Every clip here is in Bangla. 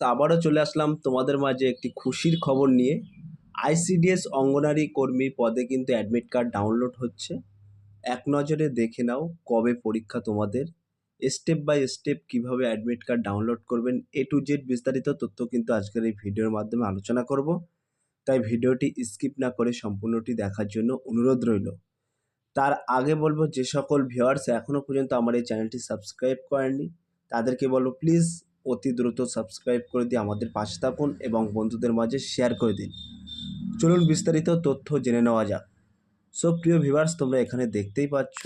তো আবারও চলে আসলাম তোমাদের মাঝে একটি খুশির খবর নিয়ে। আইসিডিএস অঙ্গনারী কর্মী পদে কিন্তু অ্যাডমিট কার্ড ডাউনলোড হচ্ছে। এক নজরে দেখে নাও কবে পরীক্ষা তোমাদের। স্টেপ বাই স্টেপ কীভাবে অ্যাডমিট কার্ড ডাউনলোড করবেন এ টু জেড বিস্তারিত তথ্য কিন্তু আজকের এই ভিডিওর মাধ্যমে আলোচনা করব। তাই ভিডিওটি স্কিপ না করে সম্পূর্ণটি দেখার জন্য অনুরোধ রইল। তার আগে বলব, যে সকল ভিউয়ার্স এখনও পর্যন্ত আমার এই চ্যানেলটি সাবস্ক্রাইব করেননি, তাদেরকে বলব প্লিজ অতি দ্রুত সাবস্ক্রাইব করে দিয়ে আমাদের পাশে থাকুন এবং বন্ধুদের মাঝে শেয়ার করে দিন। চলুন বিস্তারিত তথ্য জেনে নেওয়া যাক। সো প্রিয় ভিউয়ার্স তোমরা এখানে দেখতেই পাচ্ছ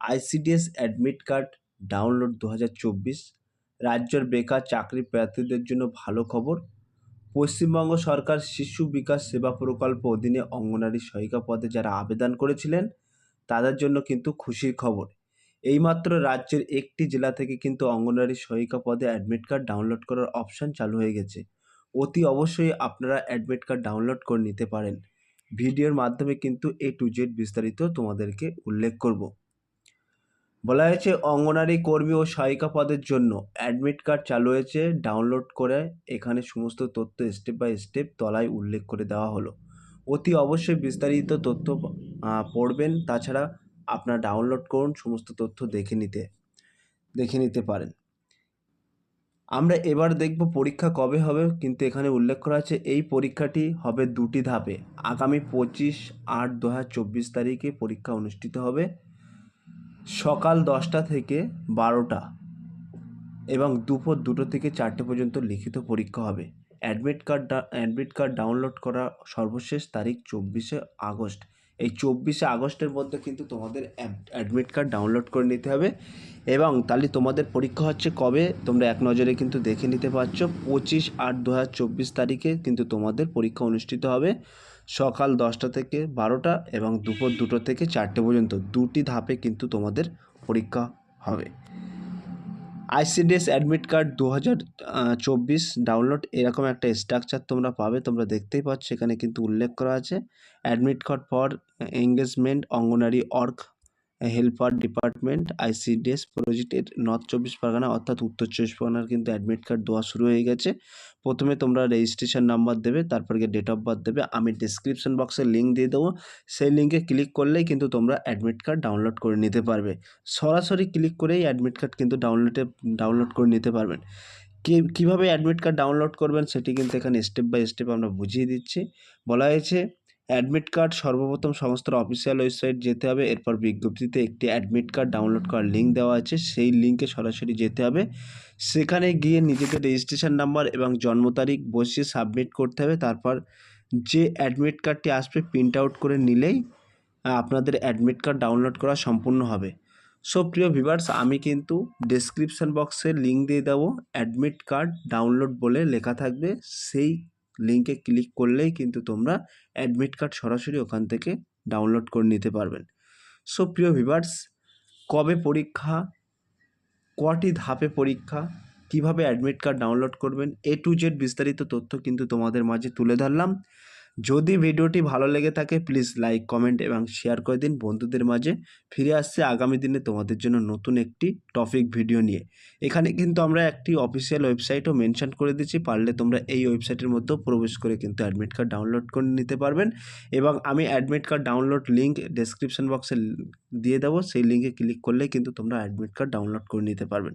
আইসিডিএস অ্যাডমিট কার্ড ডাউনলোড দু হাজার চব্বিশ, রাজ্যের বেকার চাকরি প্রার্থীদের জন্য ভালো খবর, পশ্চিমবঙ্গ সরকার শিশু বিকাশ সেবা প্রকল্প অধীনে অঙ্গনারী সহায়িকা পদে যারা আবেদন করেছিলেন, তাদের জন্য কিন্তু খুশির খবর। এইমাত্র রাজ্যের একটি জেলা থেকে কিন্তু অঙ্গনওয়াড়ি সহায়িকা পদে অ্যাডমিট কার্ড ডাউনলোড করার অপশান চালু হয়ে গেছে। অতি অবশ্যই আপনারা অ্যাডমিট কার্ড ডাউনলোড করে নিতে পারেন। ভিডিওর মাধ্যমে কিন্তু এ টু জেড বিস্তারিত তোমাদেরকে উল্লেখ করব। বলা হয়েছে অঙ্গনারী কর্মী ও সহায়িকা পদের জন্য অ্যাডমিট কার্ড চালু হয়েছে ডাউনলোড করে এখানে সমস্ত তথ্য স্টেপ বাই স্টেপ তলায় উল্লেখ করে দেওয়া হলো। অতি অবশ্যই বিস্তারিত তথ্য পড়বেন। তাছাড়া আপনার ডাউনলোড করুন, সমস্ত তথ্য দেখে নিতে দেখে নিতে পারেন। আমরা এবার দেখব পরীক্ষা কবে হবে, কিন্তু এখানে উল্লেখ করা আছে, এই পরীক্ষাটি হবে দুটি ধাপে। আগামী পঁচিশ আট দু চব্বিশ তারিখে পরীক্ষা অনুষ্ঠিত হবে সকাল দশটা থেকে বারোটা এবং দুপুর দুটো থেকে চারটে পর্যন্ত লিখিত পরীক্ষা হবে। Admit card admit card download করা সর্বশেষ তারিখ চব্বিশে আগস্ট। এই চব্বিশে আগস্টের মধ্যে কিন্তু তোমাদের অ্যাডমিট কার্ড ডাউনলোড করে নিতে হবে এবং তাহলে তোমাদের পরীক্ষা হচ্ছে কবে? তোমরা এক নজরে কিন্তু দেখে নিতে পারছ। পঁচিশ আট দু তারিখে কিন্তু তোমাদের পরীক্ষা অনুষ্ঠিত হবে। সকাল দশটা থেকে বারোটা এবং দুপুর দুটো থেকে চারটে পর্যন্ত দুটি ধাপে কিন্তু তোমাদের পরীক্ষা হবে। আইসিডিএস অ্যাডমিট কার্ড দু চব্বিশ ডাউনলোড এরকম একটা স্ট্রাকচার তোমরা পাবে, তোমরা দেখতেই পাচ্ছ, এখানে কিন্তু উল্লেখ করা আছে। Admit card for engagement Anganwadi worker helper department ICDS প্রজেক্টের নর্থ চব্বিশ পরগনা, অর্থাৎ উত্তর চব্বিশ পরগনার কিন্তু অ্যাডমিট কার্ড দেওয়া শুরু হয়ে গেছে। প্রথমে তোমরা রেজিস্ট্রেশন নাম্বার দেবে, তারপরে ডেট অফ বার্থ দেবে। আমি ডিসক্রিপশন বক্সে লিঙ্ক দিয়ে দেবো। সেই লিঙ্কে ক্লিক করলেই কিন্তু তোমরা অ্যাডমিট কার্ড ডাউনলোড করে নিতে পারবে। সরাসরি ক্লিক করেই অ্যাডমিট কার্ড কিন্তু ডাউনলোডে ডাউনলোড করে নিতে পারবেন। কীভাবে অ্যাডমিট কার্ড ডাউনলোড করবেন সেটি কিন্তু এখানে স্টেপ বাই স্টেপ আমরা বুঝিয়ে দিচ্ছি। বলা হয়েছে অ্যাডমিট কার্ড সর্বপ্রথম সংস্থার অফিসিয়াল ওয়েবসাইট যেতে হবে। এরপর বিজ্ঞপ্তিতে একটি অ্যাডমিট কার্ড ডাউনলোড করার লিঙ্ক দেওয়া আছে। সেই লিঙ্কে সরাসরি যেতে হবে। সেখানে গিয়ে নিজেদের রেজিস্ট্রেশন নাম্বার এবং জন্ম তারিখ বসিয়ে সাবমিট করতে হবে। তারপর যে অ্যাডমিট কার্ডটি আসবে প্রিন্ট আউট করে নিলেই আপনাদের অ্যাডমিট কার্ড ডাউনলোড করা সম্পূর্ণ হবে। সো, প্রিয় ভিভার্স আমি কিন্তু ডেসক্রিপশন বক্সে লিঙ্ক দিয়ে দেবো। অ্যাডমিট কার্ড ডাউনলোড বলে লেখা থাকবে। সেই লিঙ্কে ক্লিক করলেই কিন্তু তোমরা অ্যাডমিট কার্ড সরাসরি ওখান থেকে ডাউনলোড করে নিতে পারবেন সো প্রিয় ভিভার্স কবে পরীক্ষা? কটি ধাপে পরীক্ষা? কীভাবে অ্যাডমিট কার্ড ডাউনলোড করবেন? এ টু জেড বিস্তারিত তথ্য কিন্তু তোমাদের মাঝে তুলে ধরলাম। যদি ভিডিওটি ভালো লেগে থাকে প্লিজ লাইক কমেন্ট এবং শেয়ার করে দিন। বন্ধুদের মাঝে ফিরে আসছে আগামী দিনে তোমাদের জন্য নতুন একটি টপিক ভিডিও নিয়ে। এখানে কিন্তু আমরা একটি অফিসিয়াল ওয়েবসাইটও মেনশন করে দিচ্ছি পারলে তোমরা এই ওয়েবসাইটের মধ্যেও প্রবেশ করে কিন্তু অ্যাডমিট কার্ড ডাউনলোড করে নিতে পারবেন এবং আমি admit card download link description বক্সে দিয়ে দেবো। সেই লিঙ্কে ক্লিক করলে কিন্তু তোমরা অ্যাডমিট কার্ড ডাউনলোড করে নিতে পারবেন।